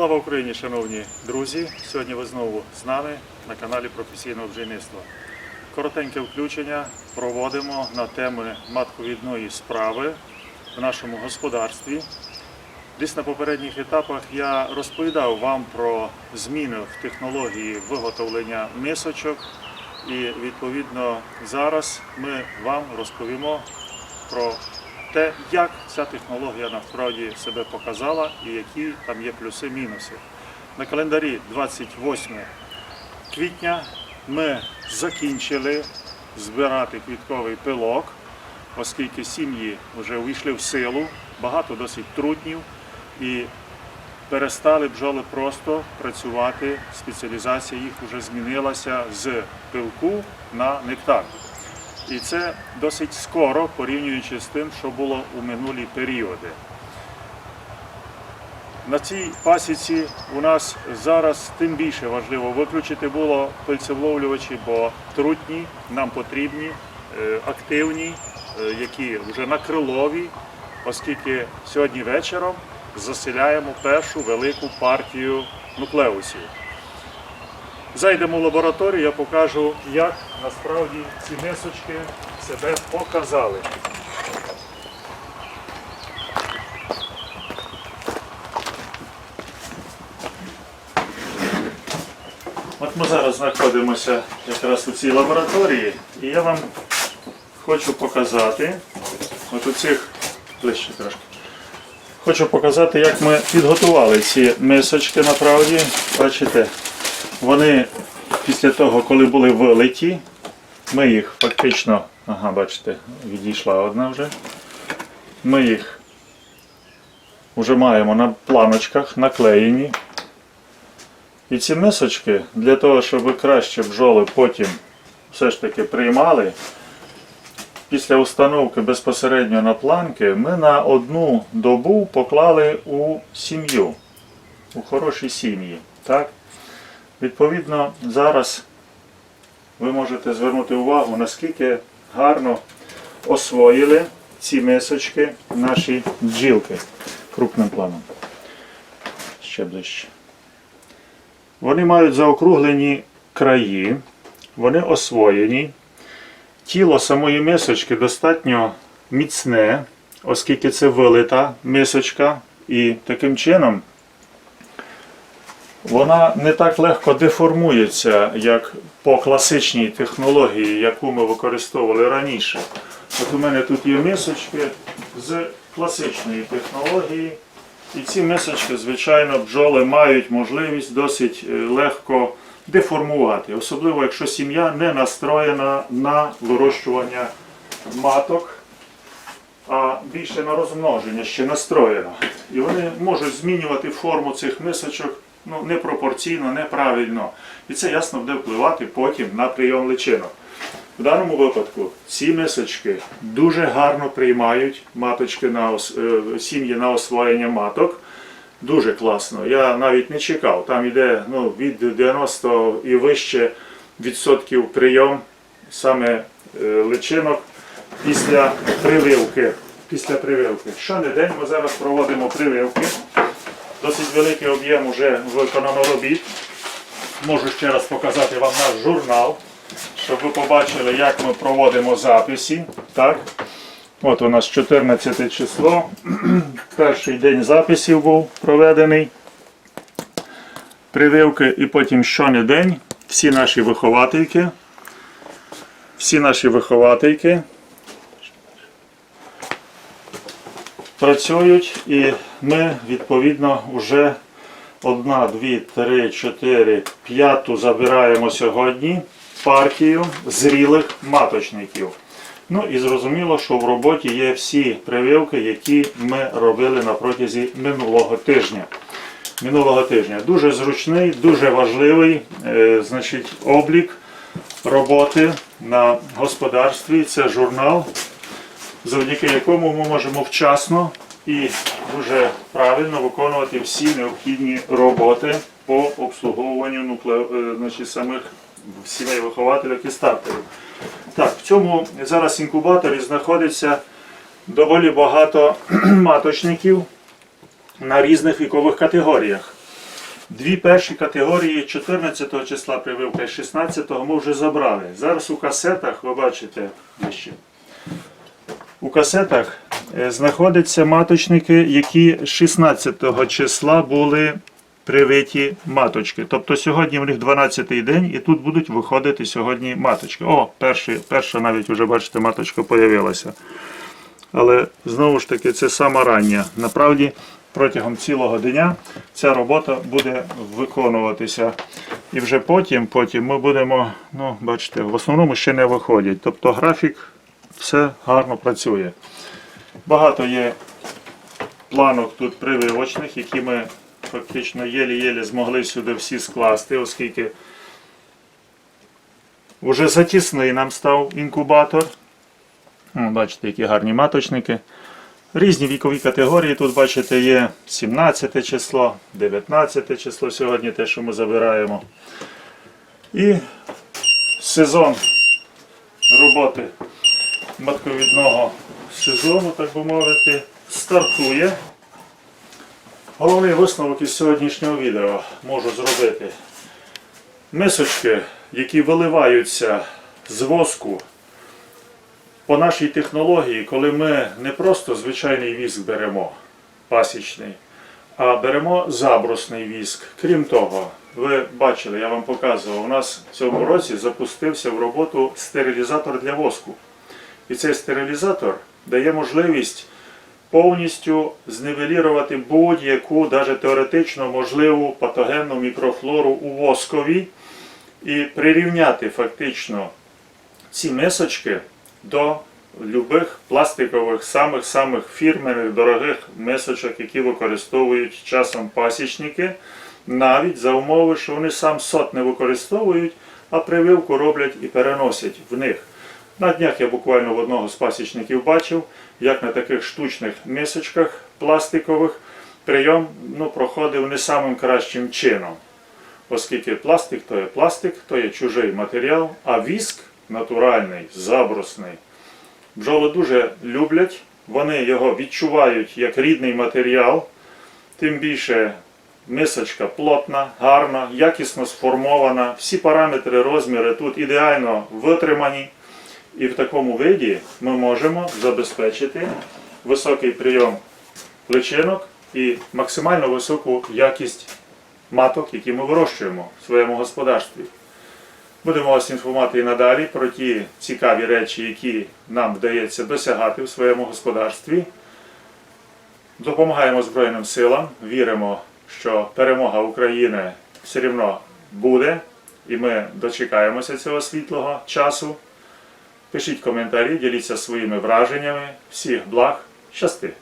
Слава Україні, шановні друзі! Сьогодні ви знову з нами на каналі професійного бджільництва. Коротеньке включення проводимо на теми матковідної справи в нашому господарстві. Десь на попередніх етапах я розповідав вам про зміни в технології виготовлення мисочок, і відповідно зараз ми вам розповімо про те, як ця технологія насправді себе показала і які там є плюси-мінуси. На календарі 28 квітня ми закінчили збирати квітковий пилок, оскільки сім'ї вже увійшли в силу, багато досить трутнів і перестали бджоли просто працювати. Спеціалізація їх вже змінилася з пилку на нектар. І це досить скоро, порівнюючи з тим, що було у минулі періоди. На цій пасіці у нас зараз тим більше важливо виключити було пильцевловлювачі, бо трутні нам потрібні, е, активні, е, які вже на крилові, оскільки сьогодні вечором заселяємо першу велику партію нуклеусів. Зайдемо в лабораторію, я покажу, як насправді ці мисочки себе показали. От ми зараз знаходимося якраз у цій лабораторії, і я вам хочу показати, от у цих ближче трошки. Хочу показати, як ми підготували ці мисочки направді. Бачите, вони після того, коли були вилиті, ми їх фактично, ага, бачите, відійшла одна вже. Ми їх вже маємо на планочках наклеєні. І ці мисочки для того, щоб краще бджоли потім все ж таки приймали, після установки безпосередньо на планки ми на одну добу поклали у сім'ю, у хороші сім'ї. Так? Відповідно, зараз ви можете звернути увагу, наскільки гарно освоїли ці мисочки наші бджілки крупним планом. Ще ближче. Вони мають заокруглені краї, вони освоєні. Тіло самої мисочки достатньо міцне, оскільки це вилита мисочка, і таким чином вона не так легко деформується, як по класичній технології, яку ми використовували раніше. От у мене тут є мисочки з класичної технології. І ці мисочки, звичайно, бджоли мають можливість досить е, легко деформувати, особливо якщо сім'я не настроєна на вирощування маток, а більше на розмноження ще настроєна. І вони можуть змінювати форму цих мисочок ну, непропорційно, неправильно. І це ясно буде впливати потім на прийом личинок. В даному випадку ці мисочки дуже гарно приймають маточки на ос- е, сім'ї на освоєння маток. Дуже класно. Я навіть не чекав. Там йде ну, від 90 і вище відсотків прийом саме е, личинок після прививки. Після прививки. Щонедень ми зараз проводимо прививки. Досить великий об'єм вже виконано робіт. Можу ще раз показати вам наш журнал, щоб ви побачили, як ми проводимо записи. Так? От у нас 14 число. Перший день записів був проведений. Прививки і потім щонедень всі наші виховательки. Всі наші виховательки працюють і ми відповідно вже одна, дві, три, чотири, п'яту забираємо сьогодні партію зрілих маточників. Ну і зрозуміло, що в роботі є всі прививки, які ми робили на протязі минулого тижня. Минулого тижня. Дуже зручний, дуже важливий е, значить, облік роботи на господарстві. Це журнал, завдяки якому ми можемо вчасно і дуже правильно виконувати всі необхідні роботи по обслуговуванню нукле... е, значить, самих сімей вихователів і стартерів. Так, в цьому зараз інкубаторі знаходиться доволі багато маточників на різних вікових категоріях. Дві перші категорії 14 числа прививка і 16 ми вже забрали. Зараз у касетах, ви бачите, ближче. у касетах знаходяться маточники, які 16 числа були привиті маточки. Тобто сьогодні в них 12-й день і тут будуть виходити сьогодні маточки. О, перші, перша навіть вже бачите, маточка появилася. Але знову ж таки, це сама рання. Направді, протягом цілого дня ця робота буде виконуватися. І вже потім, потім ми будемо, ну, бачите, в основному ще не виходять. Тобто графік все гарно працює. Багато є планок тут прививочних, які ми фактично єлі-єлі змогли сюди всі скласти, оскільки вже затісний нам став інкубатор. О, Бачите, які гарні маточники. Різні вікові категорії. Тут, бачите, є 17 число, 19 число сьогодні, те, що ми забираємо. І сезон роботи матковідного сезону, так би мовити, стартує. Головний висновок із сьогоднішнього відео можу зробити. Мисочки, які виливаються з воску по нашій технології, коли ми не просто звичайний віск беремо, пасічний, а беремо забрусний віск. Крім того, ви бачили, я вам показував, у нас в цьому році запустився в роботу стерилізатор для воску. І цей стерилізатор дає можливість повністю зневелірувати будь-яку, навіть теоретично можливу патогенну мікрофлору у воскові і прирівняти фактично ці мисочки до любих пластикових, самих-самих фірменних дорогих мисочок, які використовують часом пасічники, навіть за умови, що вони сам сот не використовують, а прививку роблять і переносять в них. На днях я буквально в одного з пасічників бачив, як на таких штучних мисочках пластикових прийом ну, проходив не самим кращим чином. Оскільки пластик то є пластик, то є чужий матеріал, а віск натуральний, забрусний. Бджоли дуже люблять, вони його відчувають як рідний матеріал, тим більше мисочка плотна, гарна, якісно сформована, всі параметри, розміри тут ідеально витримані. І в такому виді ми можемо забезпечити високий прийом личинок і максимально високу якість маток, які ми вирощуємо в своєму господарстві. Будемо вас інформувати і надалі про ті цікаві речі, які нам вдається досягати в своєму господарстві. Допомагаємо Збройним силам, віримо, що перемога України все рівно буде, і ми дочекаємося цього світлого часу. Пишіть коментарі, діліться своїми враженнями. Всіх благ, щасти!